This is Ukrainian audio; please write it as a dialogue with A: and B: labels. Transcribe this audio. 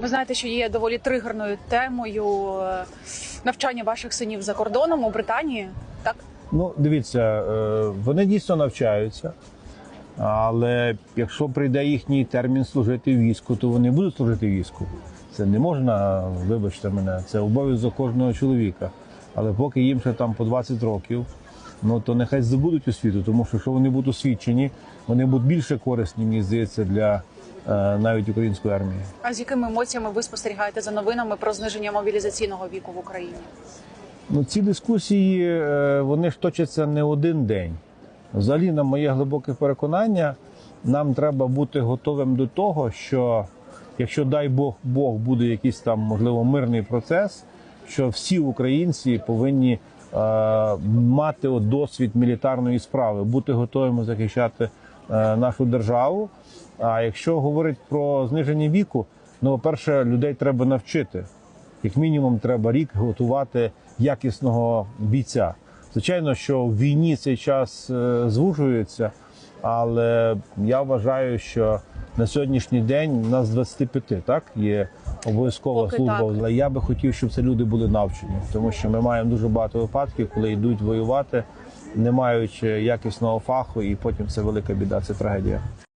A: Ви знаєте, що є доволі тригерною темою е, навчання ваших синів за кордоном у Британії. Так
B: Ну, дивіться, е, вони дійсно навчаються, але якщо прийде їхній термін служити війську, то вони будуть служити війську. Це не можна, вибачте мене, це обов'язок кожного чоловіка. Але поки їм ще там по 20 років, ну то нехай здобудуть освіту, тому що якщо вони будуть освічені, вони будуть більше корисні, мені здається, для навіть української армії.
A: а з якими емоціями ви спостерігаєте за новинами про зниження мобілізаційного віку в Україні?
B: Ну, ці дискусії е, вони ж точаться не один день. Взагалі, на моє глибоке переконання, нам треба бути готовим до того, що якщо дай Бог Бог буде якийсь там можливо мирний процес, що всі українці повинні е, мати досвід мілітарної справи, бути готовими захищати е, нашу державу. А якщо говорить про зниження віку, ну, по-перше, людей треба навчити. Як мінімум, треба рік готувати якісного бійця. Звичайно, що в війні цей час е, звужується, але я вважаю, що на сьогоднішній день у нас з 25 так є обов'язкова
A: Поки
B: служба.
A: так.
B: Але я би хотів, щоб це люди були навчені, тому що ми маємо дуже багато випадків, коли йдуть воювати, не маючи якісного фаху, і потім це велика біда, це трагедія.